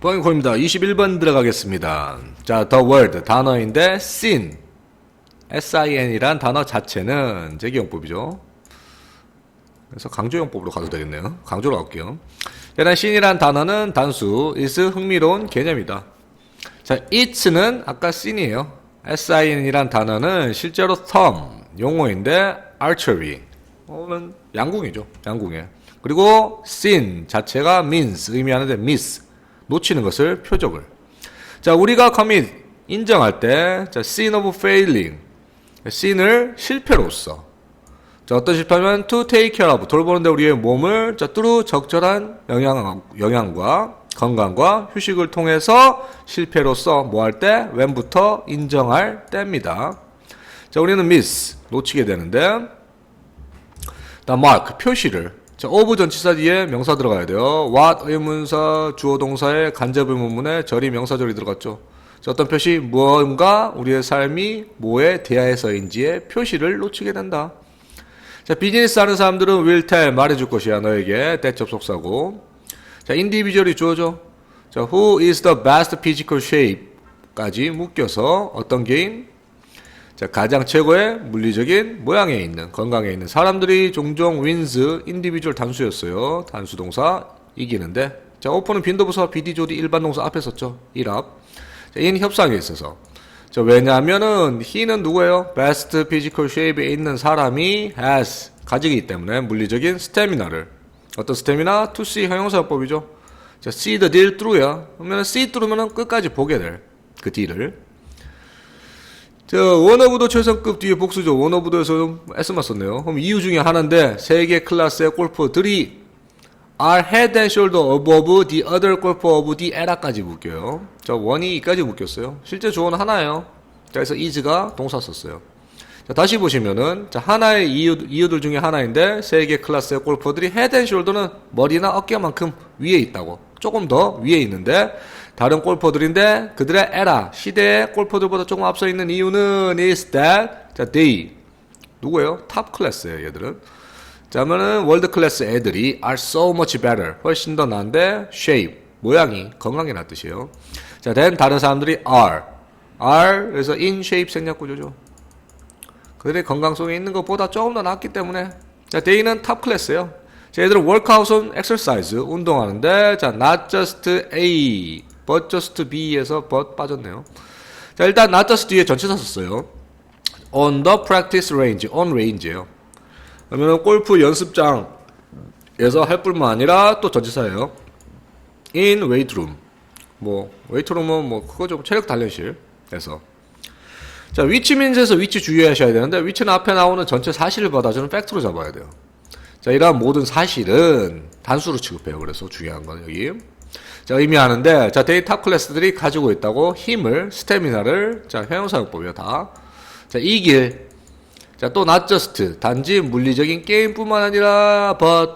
뻥이콜입니다. 21번 들어가겠습니다. 자, the word 단어인데 sin sin이란 단어 자체는 제기용법이죠. 그래서 강조용법으로 가도 되겠네요. 강조로 갈게요. 일단 sin이란 단어는 단수 is 흥미로운 개념이다. 자, it는 아까 sin이에요. sin이란 단어는 실제로 term 용어인데 archery 어는 양궁이죠. 양궁에. 그리고 sin 자체가 means 의미하는데 miss 놓치는 것을 표적을. 자, 우리가 commit 인정할 때 자, sin of failing sin을 실패로서 자, 어떤 실패하면 to take care of 돌보는데 우리의 몸을 자, through 적절한 영양 영양과 건강과 휴식을 통해서 실패로서 뭐할때 when부터 인정할 때입니다. 자, 우리는 miss 놓치게 되는데 다 mark 표시를 자, of 전치사 뒤에 명사 들어가야 돼요. what 의문사 주어 동사의 간접 의문문에 절이 명사절이 들어갔죠. 자, 어떤 표시 무언가 우리의 삶이 뭐에 대하여서인지의 표시를 놓치게 된다. 자, 비즈니스 하는 사람들은 will tell 말해줄 것이야 너에게 대 접속사고. 자, 인디비주얼이 주어져. 자, who is the best physical shape까지 묶여서 어떤 개인 자, 가장 최고의 물리적인 모양에 있는 건강에 있는 사람들이 종종 wins 인디비주얼 단수였어요. 단수 동사 이기는데 자, 오픈은 빈도부사 비디 조디 일반 동사 앞에 썼죠. 1합. 자, in 협상에 있어서 자, 왜냐하면은 he는 누구예요? best physical shape에 있는 사람이 has 가지기 때문에 물리적인 스태미나를 어떤 스태미나? see 형용사법이죠. 자, see the deal through야. 그러면 see through면은 끝까지 보게 될 그 딜을 저 원어부도 최상급 뒤에 복수죠. 원어부도에서 좀 S만 썼네요. 그럼 이유 중에 하나인데 세계 클래스의 골퍼들이 are head and shoulder above the other golfer of the era까지 묶여요. 저 원이 이까지 묶였어요. 실제 조어는 하나예요. 자, 그래서 is가 동사 썼어요. 자, 다시 보시면은 자, 하나의 이유, 이유들 중에 하나인데 세계 클래스의 골퍼들이 헤드 앤 숄더는 머리나 어깨만큼 위에 있다고. 조금 더 위에 있는데 다른 골퍼들인데 그들의 에라 시대의 골퍼들보다 조금 앞서 있는 이유는 is that 자, they 누구예요? 탑 클래스예요, 얘들은. 자, 그러면은 월드 클래스 애들이 are so much better. 훨씬 더 나은데 shape 모양이 건강이란 뜻이에요. 자, then 다른 사람들이 are are 그래서 in shape 생략 구조죠. 그들의 건강 속에 있는 것보다 조금 더 낫기 때문에 자, they는 탑 클래스예요. 자, 얘들은 workout은 exercise 운동하는데 자, not just A but just B에서 but 빠졌네요. 자, 일단 not just 뒤에 전치사 썼어요. on the practice range, on range예요. 그러면 골프 연습장에서 할 뿐만 아니라 또 전치사예요. in weight room. 뭐 weight room은 뭐 그거죠. 체력 단련실에서. 자, 위치 민스에서 위치 주의하셔야 되는데 위치는 앞에 나오는 전체 사실을 받아주는 팩트로 잡아야 돼요. 자, 이러한 모든 사실은 단수로 취급해요. 그래서 중요한 건 여기. 자, 의미하는데 자, 데이터 클래스들이 가지고 있다고 힘을, 스태미나를 자, 형용사용법이요, 다. 자, 이 길 자, 또 not just 단지 물리적인 게임뿐만 아니라 but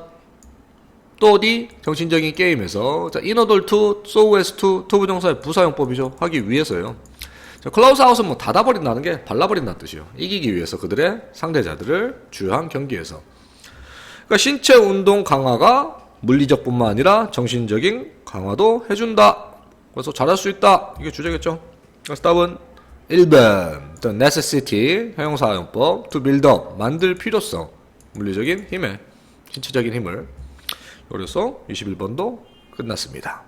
또 어디 정신적인 게임에서 자, in order to, so as to, to 부정사의 부사용법이죠. 하기 위해서요. 자, 클라우스 아웃은 뭐 닫아버린다는 게 발라버린다는 뜻이요. 이기기 위해서 그들의 상대자들을 주요한 경기에서. 그러니까 신체 운동 강화가 물리적뿐만 아니라 정신적인 강화도 해준다. 그래서 잘할 수 있다. 이게 주제겠죠. 그래서 답은 1번. The necessity, 형용사용법, to build up, 만들 필요성, 물리적인 힘에, 신체적인 힘을. 그래서 21번도 끝났습니다.